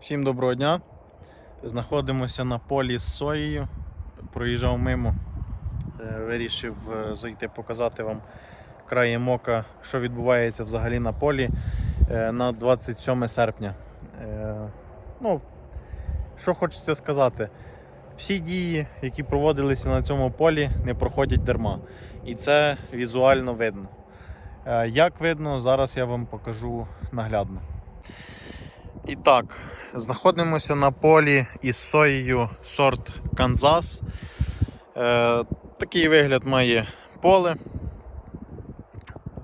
Всім доброго дня. Знаходимося на полі з соєю. Проїжджав мимо. Е, Вирішив е, зайти показати вам краєм ока, що відбувається взагалі на полі е, на 27 серпня. Ну, що хочеться сказати, всі дії, які проводилися на цьому полі, не проходять дарма. І це візуально видно. Як видно, зараз я вам покажу наглядно. І так, знаходимося на полі із соєю сорт Канзас. Е, такий вигляд має поле.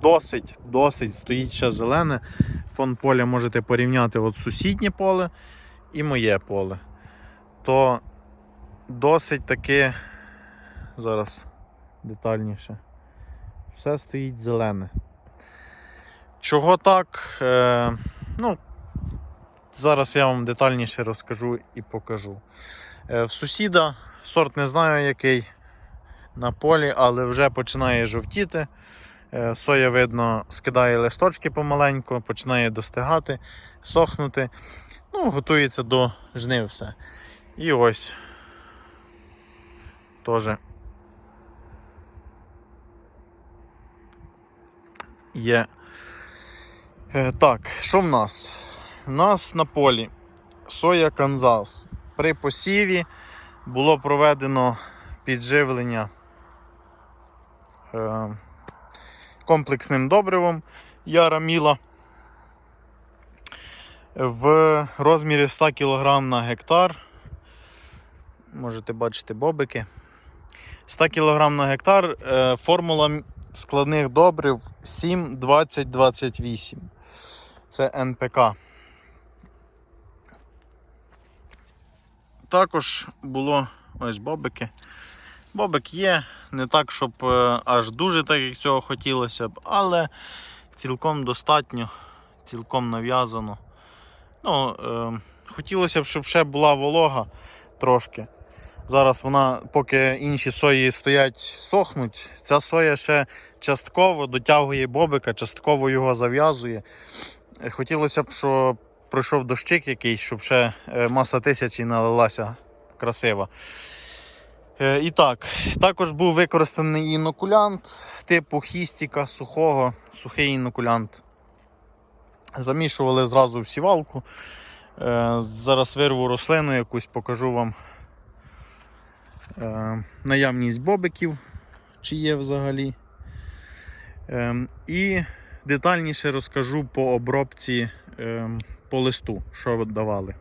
Досить, досить стоїть ще зелене. Фон поля можете порівняти от сусіднє поле і моє поле. То досить таки, зараз детальніше, все стоїть зелене. Чого так? Е, ну, Зараз я вам детальніше розкажу і покажу. Е, В сусіда сорт не знаю який на полі, але вже починає жовтіти. Е, Соя, видно, скидає листочки помаленьку, починає достигати, сохнути. Ну, готується до жнив все. І ось теж є. Е, Так, що в нас? У нас на полі соя Канзас. При посіві було проведено підживлення е, комплексним добривом Яра Міла в розмірі 100 кг на гектар. Можете бачити бобики. 100 кг на гектар. Е, формула складних добрив 7, 20, 28. Це НПК. Також було ось бобики. Бобик є, не так, щоб е, аж дуже так, як цього хотілося б, але цілком достатньо, цілком нав'язано. Ну, е, хотілося б, щоб ще була волога трошки. Зараз вона, поки інші сої стоять, сохнуть, ця соя ще частково дотягує бобика, частково його зав'язує. Хотілося б, щоб пройшов дощик якийсь, щоб ще е, маса тисячі налилася красиво. Е, І так, також був використаний інокулянт типу хістіка сухого, сухий інокулянт. Замішували зразу в сівалку. Е, Зараз вирву рослину якусь, покажу вам наявність бобиків, чи є взагалі. Е, І детальніше розкажу по обробці е, по листу, що давали.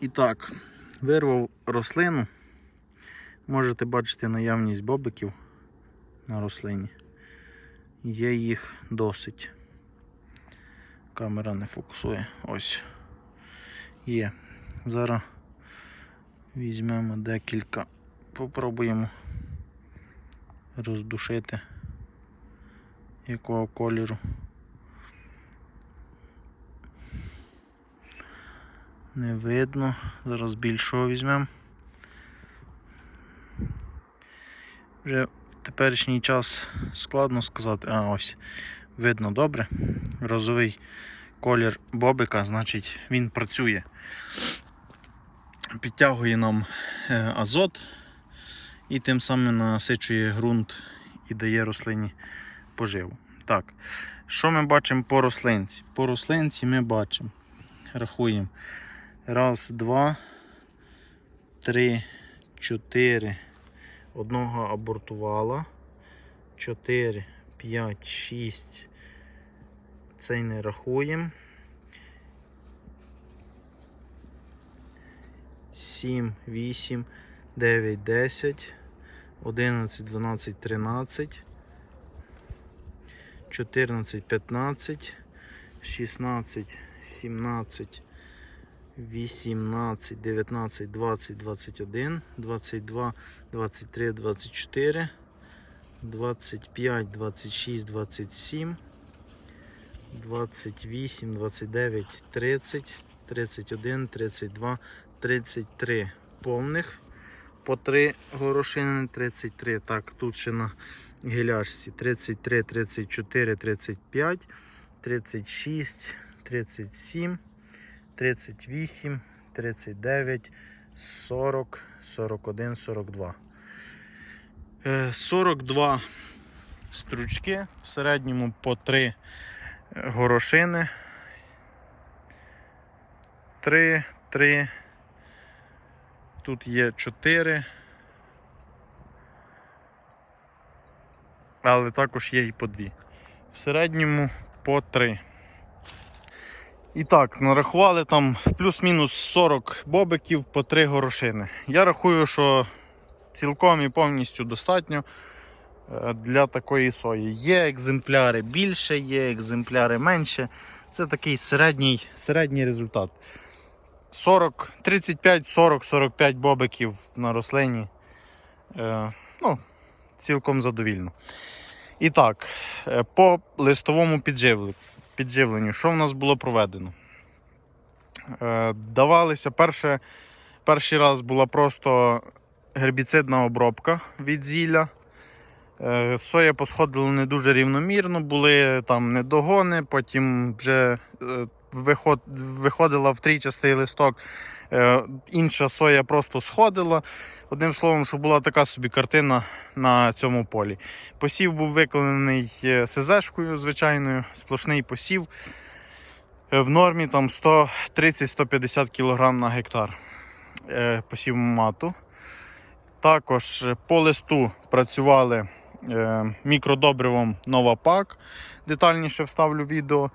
І так, вирвав рослину. Можете бачити наявність бобиків на рослині. Є їх досить. Камера не фокусує. Ось. Є. Зараз візьмемо декілька, попробуємо роздушити якого кольору. Не видно. Зараз більшого візьмемо. Вже в теперішній час складно сказати. А ось видно добре. Розовий колір бобика, значить він працює. Підтягує нам е, азот і тим самим насичує ґрунт і дає рослині поживу. Так, що ми бачимо по рослинці? По рослинці ми бачимо, рахуємо. Раз, два, три, чотири. Одного абортувала. Чотири, п'ять, шість. Цей не рахуємо. Сім, вісім, дев'ять, десять, одинадцять, дванадцять, тринадцять. 14, 15, 16, 17, 18, 19, 20, 21, 22, 23, 24, 25, 26, 27, 28, 29, 30, 31, 32, 33 повних. По 3 горошини 33. Так, тут ще на гіляшці 33, 34, 35, 36, 37, 38, 39, 40, 41, 42. Е, 42 стручки, в середньому по 3 горошини. 3, 3. Тут є 4. Але також є і по 2. В середньому по 3. І так, нарахували там плюс-мінус 40 бобиків по 3 горошини. Я рахую, що цілком і повністю достатньо е, для такої сої. Є екземпляри більше, є екземпляри менше. Це такий середній, середній результат. 40, 35, 40, 45 бобиків на рослині. Е, ну, цілком задовільно. І так, е, по листовому підживленню підживленню. Що в нас було проведено? Е, давалися перше, перший раз була просто гербіцидна обробка від зілля. Е, соя посходила не дуже рівномірно, були там недогони, потім вже е, виход, виходила в трійчастий листок. Е, інша соя просто сходила. Одним словом, що була така собі картина на цьому полі. Посів був виконаний е, СЗшкою звичайною, сплошний посів. Е, В нормі там 130-150 кг на гектар посів мату. Також по листу працювали мікродобривом Новапак. Детальніше вставлю відео.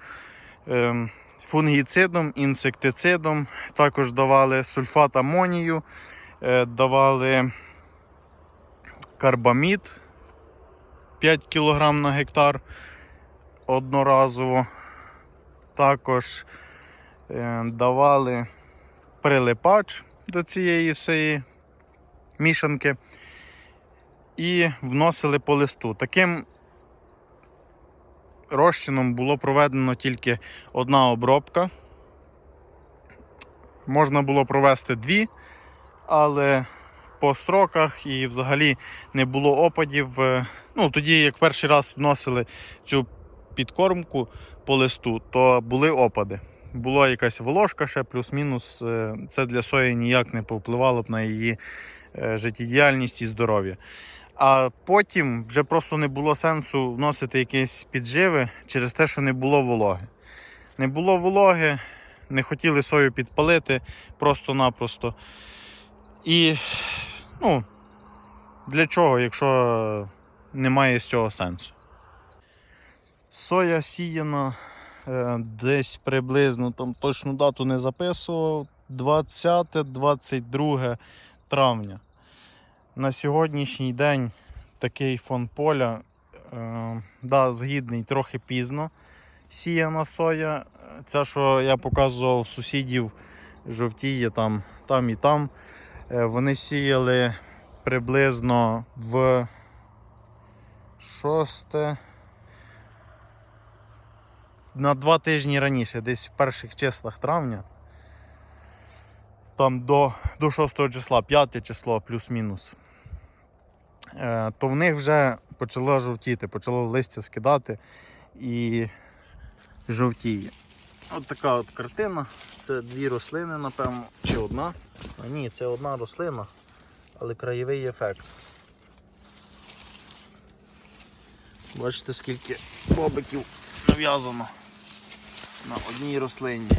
Фунгіцидом, інсектицидом. Також давали сульфат амонію, е, давали карбамід 5 кг на гектар одноразово. Також е, давали прилипач до цієї всієї мішанки і вносили по листу. Таким розчином було проведено тільки одна обробка. Можна було провести дві, але по строках і взагалі не було опадів. Е, Ну, тоді, як перший раз вносили цю підкормку по листу, то були опади. Була якась волошка ще, плюс-мінус. Е, Це для сої ніяк не повпливало б на її е, життєдіяльність і здоров'я. А потім вже просто не було сенсу вносити якісь підживи через те, що не було вологи. Не було вологи, не хотіли сою підпалити просто-напросто. І ну, для чого, якщо немає з цього сенсу? Соя сіяна е, десь приблизно, там точну дату не записував, 20-22 травня. На сьогоднішній день такий фон поля, е, да, згідний трохи пізно сіяна соя. Ця, що я показував сусідів, жовтіє там, там і там. Е, вони сіяли приблизно в 6 на два тижні раніше, десь в перших числах травня. Там до, до 6 числа, 5 число плюс-мінус. Е, то в них вже почало жовтіти, почало листя скидати і жовтіє. От така от картина. Це дві рослини, напевно, чи одна. А ні, це одна рослина, але краєвий ефект. Бачите, скільки бобиків нав'язано на одній рослині.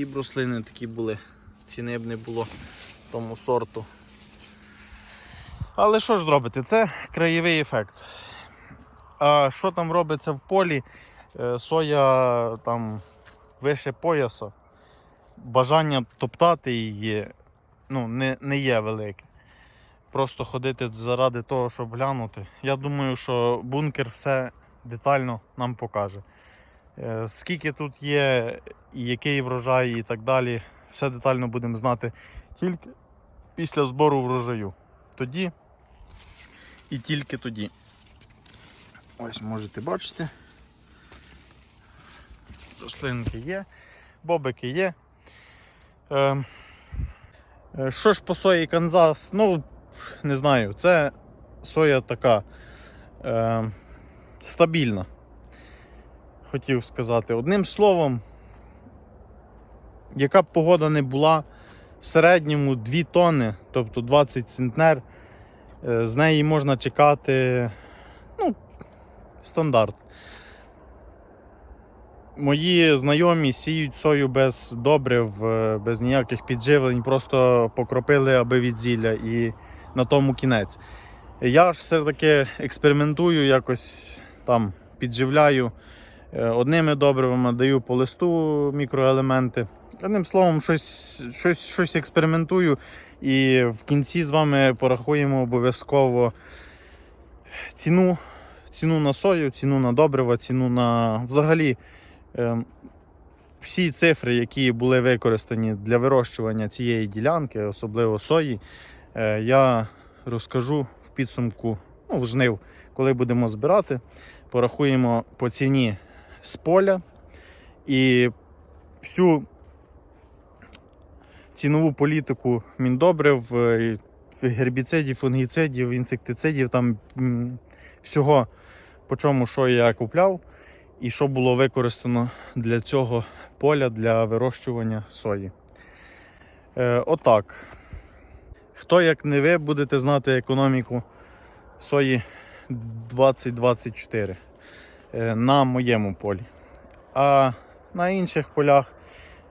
Всі б рослини такі були, ціни б не було тому сорту. Але що ж зробити? Це краєвий ефект. А що там робиться в полі? Е, Соя там вище пояса. Бажання топтати її ну, не, не є велике. Просто ходити заради того, щоб глянути. Я думаю, що бункер все детально нам покаже. Е, Скільки тут є, який врожай і так далі, все детально будемо знати тільки після збору врожаю. Тоді і тільки тоді. Ось можете бачити. Рослинки є, бобики є. Е, е, Що ж по сої Канзас? Ну, не знаю, це соя така е, стабільна. Хотів сказати. Одним словом, яка б погода не була, в середньому 2 тонни, тобто 20 центнер, е, з неї можна чекати ну, стандарт. Мої знайомі сіють сою без добрив, е, без ніяких підживлень, просто покропили аби від зілля і на тому кінець. Я ж все-таки експериментую, якось там підживляю одними добривами, даю по листу мікроелементи. Одним словом, щось, щось, щось експериментую і в кінці з вами порахуємо обов'язково ціну, ціну на сою, ціну на добрива, ціну на взагалі е, всі цифри, які були використані для вирощування цієї ділянки, особливо сої, е, я розкажу в підсумку ну, жнив, коли будемо збирати. Порахуємо по ціні з поля і всю цінову політику міндобрив, е, гербіцидів, фунгіцидів, інсектицидів, там всього, по чому що я купляв, і що було використано для цього поля для вирощування сої. Е, отак. Хто, як не ви, будете знати економіку сої 2024 е, на моєму полі. А на інших полях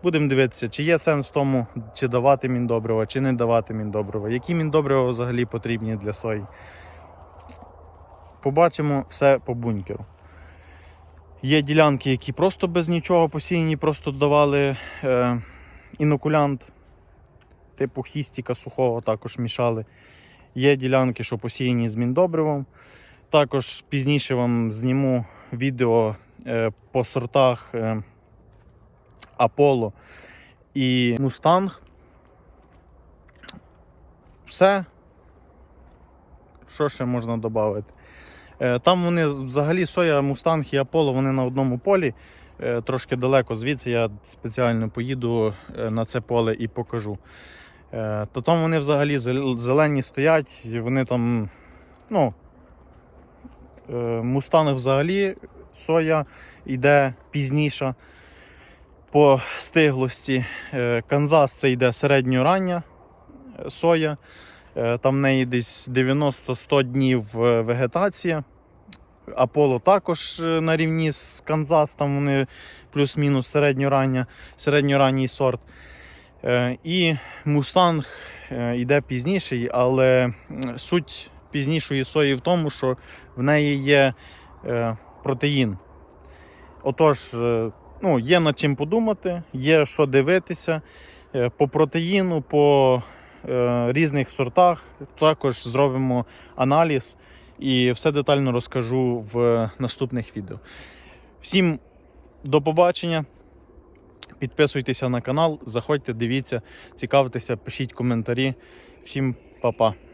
будемо дивитися, чи є сенс в тому, чи давати міндобрива, чи не давати міндобрива, які міндобрива взагалі потрібні для сої. Побачимо все по бункеру. Є ділянки, які просто без нічого посіяні, просто давали е, інокулянт, типу хістіка сухого також мішали. Є ділянки, що посіяні з міндобривом. Також пізніше вам зніму відео е, по сортах е, Аполло і Мустанг. Все. Що ще можна додати? Е, Там вони взагалі соя, Мустанг і Аполло вони на одному полі. Е, Трошки далеко звідси я спеціально поїду е, на це поле і покажу. Е, То там вони взагалі зелені стоять, вони там, ну, е, Мустанг взагалі соя йде пізніша по стиглості. Е, Канзас це йде середньорання е, соя. Там в неї десь 90-100 днів вегетація. Аполло також на рівні з Канзас, там вони плюс-мінус середньорання, середньоранній сорт. І Мустанг йде пізніший, але суть пізнішої сої в тому, що в неї є е, протеїн. Отож, е, ну, є над чим подумати, є що дивитися. Е, По протеїну, по е, різних сортах також зробимо аналіз і все детально розкажу в наступних відео. Всім до побачення. Підписуйтеся на канал, заходьте, дивіться, цікавтеся, пишіть коментарі. Всім па-па.